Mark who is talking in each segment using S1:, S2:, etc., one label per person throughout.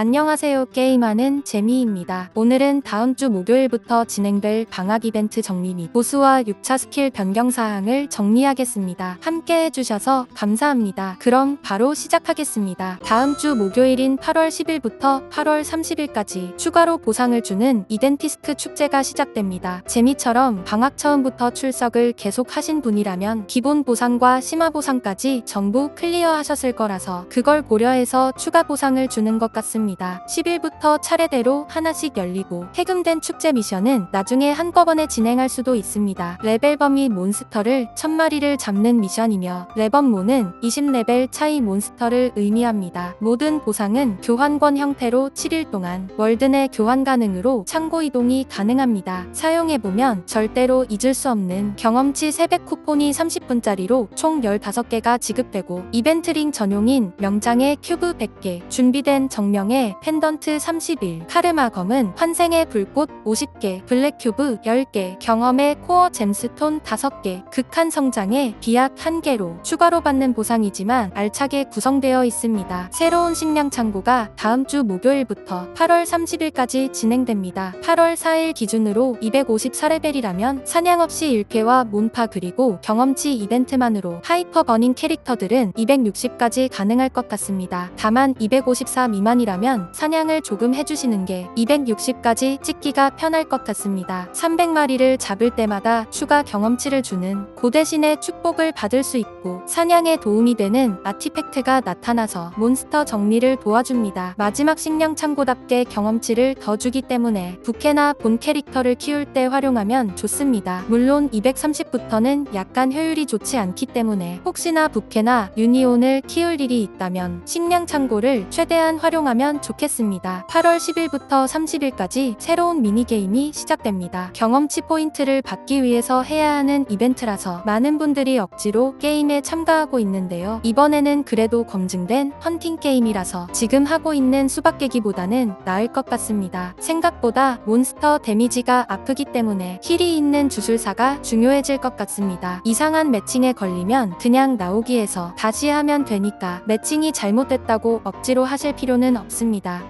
S1: 안녕하세요. 게임하는 재미입니다. 오늘은 다음 주 목요일부터 진행될 방학 이벤트 정리 및 보수와 6차 스킬 변경 사항을 정리하겠습니다. 함께 해주셔서 감사합니다. 그럼 바로 시작하겠습니다. 다음 주 목요일인 8월 10일부터 8월 30일까지 추가로 보상을 주는 이덴티스크 축제가 시작됩니다. 재미처럼 방학 처음부터 출석을 계속 하신 분이라면 기본 보상과 심화 보상까지 전부 클리어 하셨을 거라서 그걸 고려해서 추가 보상을 주는 것 같습니다. 10일부터 차례대로 하나씩 열리고 해금된 축제 미션은 나중에 한꺼번에 진행할 수도 있습니다. 레벨 범위 몬스터를 1000마리를 잡는 미션이며 레번모는 20레벨 차이 몬스터를 의미합니다. 모든 보상은 교환권 형태로 7일 동안 월드 내 교환 가능으로 창고 이동이 가능합니다. 사용해보면 절대로 잊을 수 없는 경험치 300 쿠폰이 30분짜리로 총 15개가 지급되고 이벤트링 전용인 명장의 큐브 100개, 준비된 정령의 펜던트 31, 카르마검은 환생의 불꽃 50개, 블랙큐브 10개, 경험의 코어 잼스톤 5개, 극한 성장의 비약 1개로 추가로 받는 보상이지만 알차게 구성되어 있습니다. 새로운 식량 창고가 다음 주 목요일부터 8월 30일까지 진행됩니다. 8월 4일 기준으로 254레벨이라면 사냥 없이 1쾌와 몬파 그리고 경험치 이벤트만으로 하이퍼 버닝 캐릭터들은 260까지 가능할 것 같습니다. 다만 254 미만이라면 사냥을 조금 해주시는 게 260까지 찍기가 편할 것 같습니다. 300마리를 잡을 때마다 추가 경험치를 주는 고 대신의 축복을 받을 수 있고 사냥에 도움이 되는 아티팩트가 나타나서 몬스터 정리를 도와줍니다. 마지막 식량 창고답게 경험치를 더 주기 때문에 부캐나 본 캐릭터를 키울 때 활용하면 좋습니다. 물론 230부터는 약간 효율이 좋지 않기 때문에 혹시나 부캐나 유니온을 키울 일이 있다면 식량 창고를 최대한 활용하면 좋겠습니다. 8월 10일부터 30일까지 새로운 미니게임이 시작됩니다. 경험치 포인트를 받기 위해서 해야 하는 이벤트라서 많은 분들이 억지로 게임에 참가하고 있는데요. 이번에는 그래도 검증된 헌팅 게임이라서 지금 하고 있는 수박 깨기보다는 나을 것 같습니다. 생각보다 몬스터 데미지가 아프기 때문에 힐이 있는 주술사가 중요해질 것 같습니다. 이상한 매칭에 걸리면 그냥 나오기해서 다시 하면 되니까 매칭이 잘못됐다고 억지로 하실 필요는 없습니다.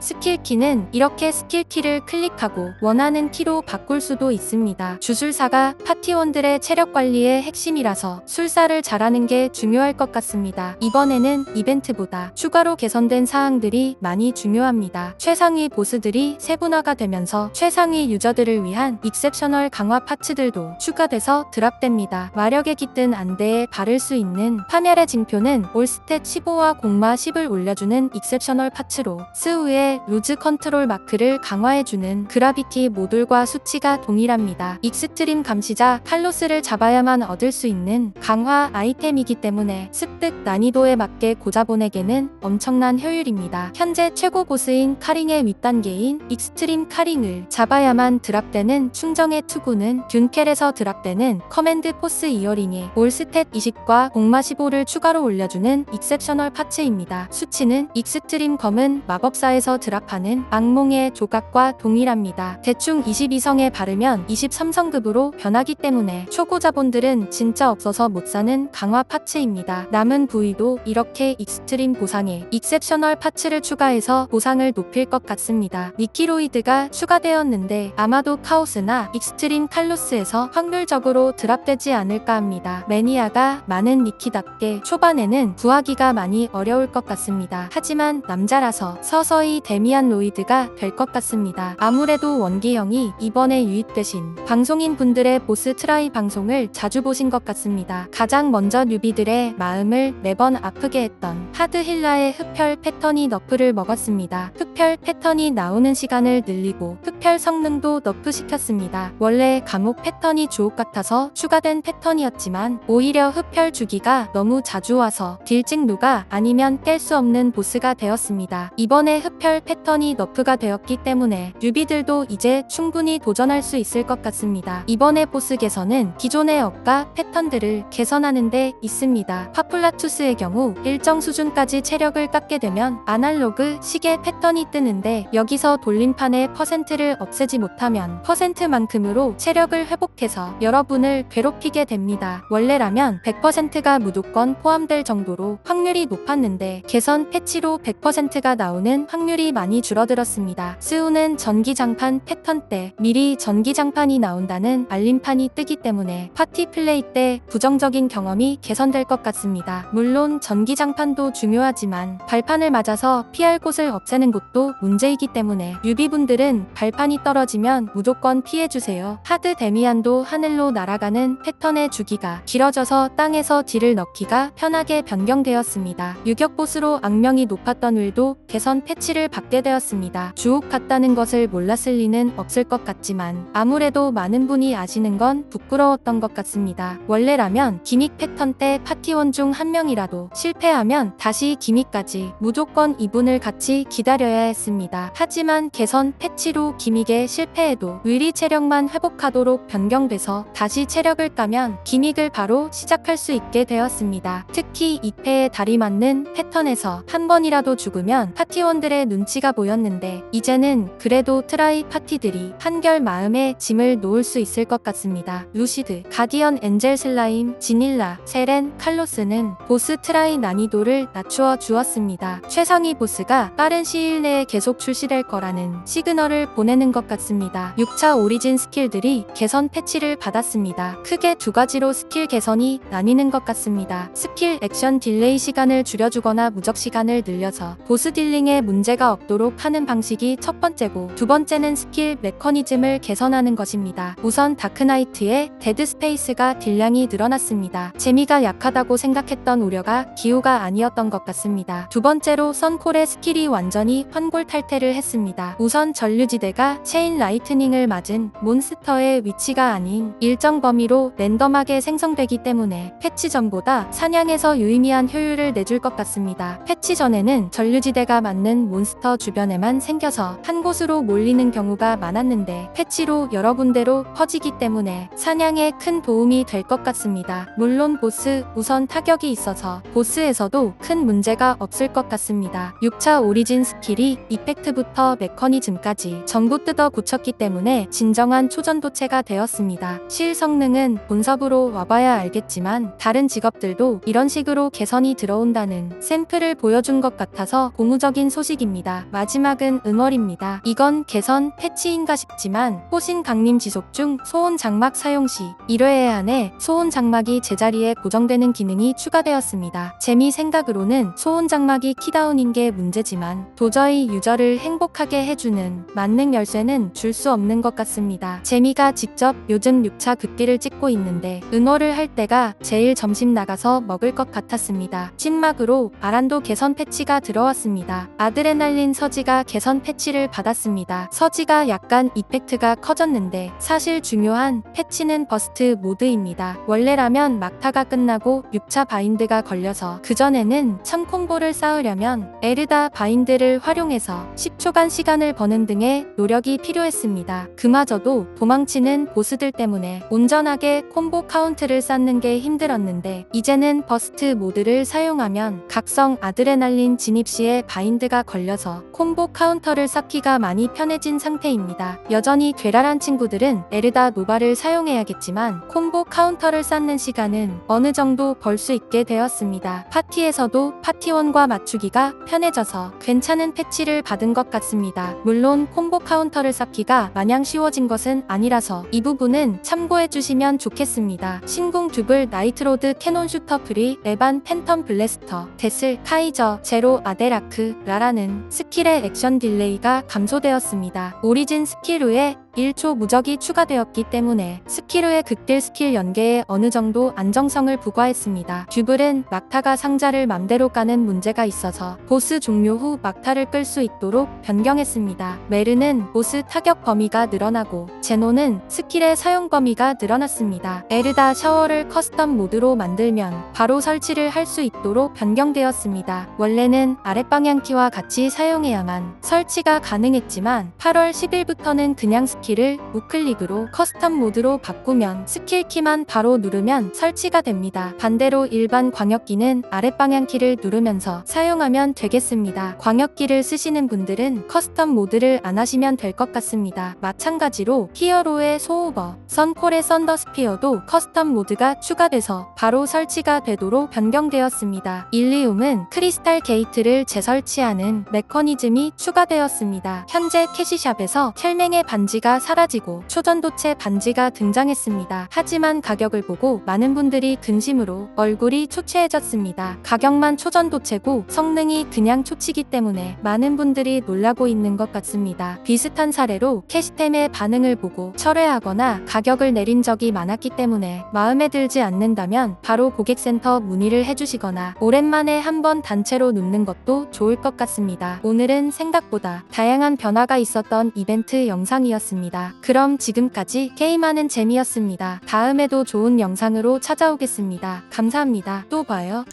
S1: 스킬키는 이렇게 스킬키를 클릭하고 원하는 키로 바꿀 수도 있습니다. 주술사가 파티원들의 체력 관리의 핵심이라서 술사를 잘하는 게 중요할 것 같습니다. 이번에는 이벤트보다 추가로 개선된 사항들이 많이 중요합니다. 최상위 보스들이 세분화가 되면서 최상위 유저들을 위한 익셉셔널 강화 파츠들도 추가돼서 드랍됩니다. 마력에 깃든 안대에 바를 수 있는 파멸의 징표는 올스탯 15와 공마 10을 올려주는 익셉셔널 파츠로 스우의 루즈 컨트롤 마크를 강화해주는 그라비티 모듈과 수치가 동일합니다. 익스트림 감시자 칼로스를 잡아야만 얻을 수 있는 강화 아이템이기 때문에 습득 난이도에 맞게 고자본에게는 엄청난 효율입니다. 현재 최고 보스인 카링의 윗단계인 익스트림 카링을 잡아야만 드랍되는 충정의 투구는 균켈에서 드랍되는 커맨드 포스 이어링에 올스탯 20과 공마 15를 추가로 올려주는 익셉셔널 파츠입니다. 수치는 익스트림 검은 마법 사에서 드랍하는 악몽의 조각과 동일합니다. 대충 22성에 바르면 23성급으로 변하기 때문에 초고자본들은 진짜 없어서 못 사는 강화 파츠입니다. 남은 부위도 이렇게 익스트림 보상에 익셉셔널 파츠를 추가해서 보상을 높일 것 같습니다. 니키로이드가 추가되었는데 아마도 카오스나 익스트림 칼로스에서 확률적으로 드랍되지 않을까 합니다. 매니아가 많은 니키답게 초반에는 구하기가 많이 어려울 것 같습니다. 하지만 남자라서 서서히 데미안 로이드가 될 것 같습니다. 아무래도 원기형이 이번에 유입되신 방송인 분들의 보스 트라이 방송을 자주 보신 것 같습니다. 가장 먼저 뉴비들의 마음을 매번 아프게 했던 하드 힐라의 흡혈 패턴이 너프를 먹었습니다. 흡혈 패턴이 나오는 시간을 늘리고 흡혈 성능도 너프시켰습니다. 원래 감옥 패턴이 주옥 같아서 추가된 패턴이었지만 오히려 흡혈 주기가 너무 자주 와서 딜찍누가 아니면 깰 수 없는 보스가 되었습니다. 이번에 흡혈 패턴이 너프가 되었기 때문에 뉴비들도 이제 충분히 도전할 수 있을 것 같습니다. 이번에 보스 개선은 기존의 업과 패턴들을 개선하는 데 있습니다. 파플라투스의 경우 일정 수준까지 체력을 깎게 되면 아날로그 시계 패턴이 뜨는데 여기서 돌림판의 퍼센트를 없애지 못하면 퍼센트만큼으로 체력을 회복해서 여러분을 괴롭히게 됩니다. 원래라면 100%가 무조건 포함될 정도로 확률이 높았는데 개선 패치로 100%가 나오는 나는 확률이 많이 줄어들었습니다. 스우는 전기장판 패턴 때 미리 전기장판이 나온다는 알림판이 뜨기 때문에 파티 플레이 때 부정적인 경험이 개선될 것 같습니다. 물론 전기장판도 중요하지만 발판을 맞아서 피할 곳을 없애는 것도 문제이기 때문에 유비분들은 발판이 떨어지면 무조건 피해주세요. 하드 데미안도 하늘로 날아가는 패턴의 주기가 길어져서 땅에서 딜을 넣기가 편하게 변경되었습니다. 유격 보스로 악명이 높았던 윌도 개선 패치를 받게 되었습니다. 주옥 같다는 것을 몰랐을 리는 없을 것 같지만 아무래도 많은 분이 아시는 건 부끄러웠던 것 같습니다. 원래라면 기믹 패턴 때 파티원 중 한 명이라도 실패하면 다시 기믹까지 무조건 이분을 같이 기다려야 했습니다. 하지만 개선 패치로 기믹에 실패해도 윌이 체력만 회복하도록 변경돼서 다시 체력을 까면 기믹을 바로 시작할 수 있게 되었습니다. 특히 2패에 다리 맞는 패턴에서 한 번이라도 죽으면 파티원 들의 눈치가 보였는데 이제는 그래도 트라이 파티들이 한결 마음에 짐을 놓을 수 있을 것 같습니다. 루시드, 가디언 엔젤 슬라임, 지닐라, 세렌, 칼로스는 보스 트라이 난이도를 낮추어 주었습니다. 최상위 보스가 빠른 시일 내에 계속 출시될 거라는 시그널을 보내는 것 같습니다. 6차 오리진 스킬들이 개선 패치를 받았습니다. 크게 두 가지로 스킬 개선이 나뉘는 것 같습니다. 스킬 액션 딜레이 시간을 줄여주거나 무적 시간을 늘려서 보스 딜링 에 문제가 없도록 하는 방식이 첫 번째고 두 번째는 스킬 메커니즘을 개선하는 것입니다. 우선 다크나이트의 데드 스페이스가 딜량이 늘어났습니다. 재미가 약하다고 생각했던 우려가 기우가 아니었던 것 같습니다. 두 번째로 선콜의 스킬이 완전히 환골탈태를 했습니다. 우선 전류지대가 체인 라이트닝을 맞은 몬스터의 위치가 아닌 일정 범위로 랜덤하게 생성되기 때문에 패치 전보다 사냥에서 유의미한 효율을 내줄 것 같습니다. 패치 전에는 전류지대가 맞는 몬스터 주변에만 생겨서 한 곳으로 몰리는 경우가 많았는데 패치로 여러 군데로 퍼지기 때문에 사냥에 큰 도움이 될 것 같습니다. 물론 보스 우선 타격이 있어서 보스에서도 큰 문제가 없을 것 같습니다. 6차 오리진 스킬이 이펙트부터 메커니즘까지 전부 뜯어 고쳤기 때문에 진정한 초전도체가 되었습니다. 실 성능은 본섭으로 와봐야 알겠지만 다른 직업들도 이런 식으로 개선이 들어온다는 샘플을 보여준 것 같아서 고무적인 소 식입니다. 마지막은 응월입니다. 이건 개선 패치인가 싶지만 호신 강림 지속 중 소온 장막 사용 시 1회에 한해 소온 장막이 제자리에 고정되는 기능이 추가되었습니다. 재미 생각으로는 소온 장막이 키다운인 게 문제지만 도저히 유저를 행복하게 해주는 만능 열쇠는 줄 수 없는 것 같습니다. 재미가 직접 요즘 6차 극딜을 찍고 있는데 응어를 할 때가 제일 점심 나가서 먹을 것 같았습니다. 찐막으로 아란도 개선 패치가 들어왔습니다. 아 드레날린 서지가 개선 패치를 받았습니다. 서지가 약간 이펙트가 커졌는데 사실 중요한 패치는 버스트 모드입니다. 원래라면 막타가 끝나고 6차 바인드가 걸려서 그전에는 참콤보를 쌓으려면 에르다 바인드를 활용해서 10초간 시간을 버는 등의 노력이 필요했습니다. 그마저도 도망치는 보스들 때문에 온전하게 콤보 카운트를 쌓는 게 힘들었는데 이제는 버스트 모드를 사용하면 각성 아드레날린 진입 시에 바인드가 걸려서 콤보 카운터를 쌓기가 많이 편해진 상태입니다. 여전히 괴랄한 친구들은 에르다 노바를 사용해야겠지만 콤보 카운터를 쌓는 시간은 어느 정도 벌 수 있게 되었습니다. 파티에서도 파티원과 맞추기가 편해져서 괜찮은 패치를 받은 것 같습니다. 물론 콤보 카운터를 쌓기가 마냥 쉬워진 것은 아니라서 이 부분은 참고해 주시면 좋겠습니다. 신궁 듀블 나이트로드 캐논 슈터 프리 에반 팬텀 블래스터 데슬 카이저 제로 아데라크 라라 는 스킬의 액션 딜레이가 감소되었습니다. 오리진 스킬 후에 1초 무적이 추가되었기 때문에 스킬 후의 극딜 스킬 연계에 어느 정도 안정성을 부과했습니다. 듀블은 막타가 상자를 맘대로 까는 문제가 있어서 보스 종료 후 막타를 끌 수 있도록 변경했습니다. 메르는 보스 타격 범위가 늘어나고 제노는 스킬의 사용 범위가 늘어났습니다. 에르다 샤워를 커스텀 모드로 만들면 바로 설치를 할 수 있도록 변경되었습니다. 원래는 아랫방향 키와 같이 사용해야만 설치가 가능했지만 8월 10일부터는 그냥 스킬 키를 우클릭으로 커스텀 모드로 바꾸면 스킬 키만 바로 누르면 설치가 됩니다. 반대로 일반 광역기는 아랫방향 키를 누르면서 사용하면 되겠습니다. 광역기를 쓰시는 분들은 커스텀 모드를 안 하시면 될 것 같습니다. 마찬가지로 히어로의 소오버, 선콜의 썬더스피어도 커스텀 모드가 추가돼서 바로 설치가 되도록 변경되었습니다. 일리움은 크리스탈 게이트를 재설치하는 메커니즘이 추가되었습니다. 현재 캐시샵에서 켈맹의 반지가 사라지고 초전도체 반지가 등장했습니다. 하지만 가격을 보고 많은 분들이 근심으로 얼굴이 초췌해졌습니다. 가격만 초전도체고 성능이 그냥 초치기 때문에 많은 분들이 놀라고 있는 것 같습니다. 비슷한 사례로 캐시템의 반응을 보고 철회하거나 가격을 내린 적이 많았기 때문에 마음에 들지 않는다면 바로 고객센터 문의를 해주시거나 오랜만에 한번 단체로 눕는 것도 좋을 것 같습니다. 오늘은 생각보다 다양한 변화가 있었던 이벤트 영상이었 습니다. 그럼 지금까지 게임하는 재미였습니다. 다음에도 좋은 영상으로 찾아오겠습니다. 감사합니다. 또 봐요.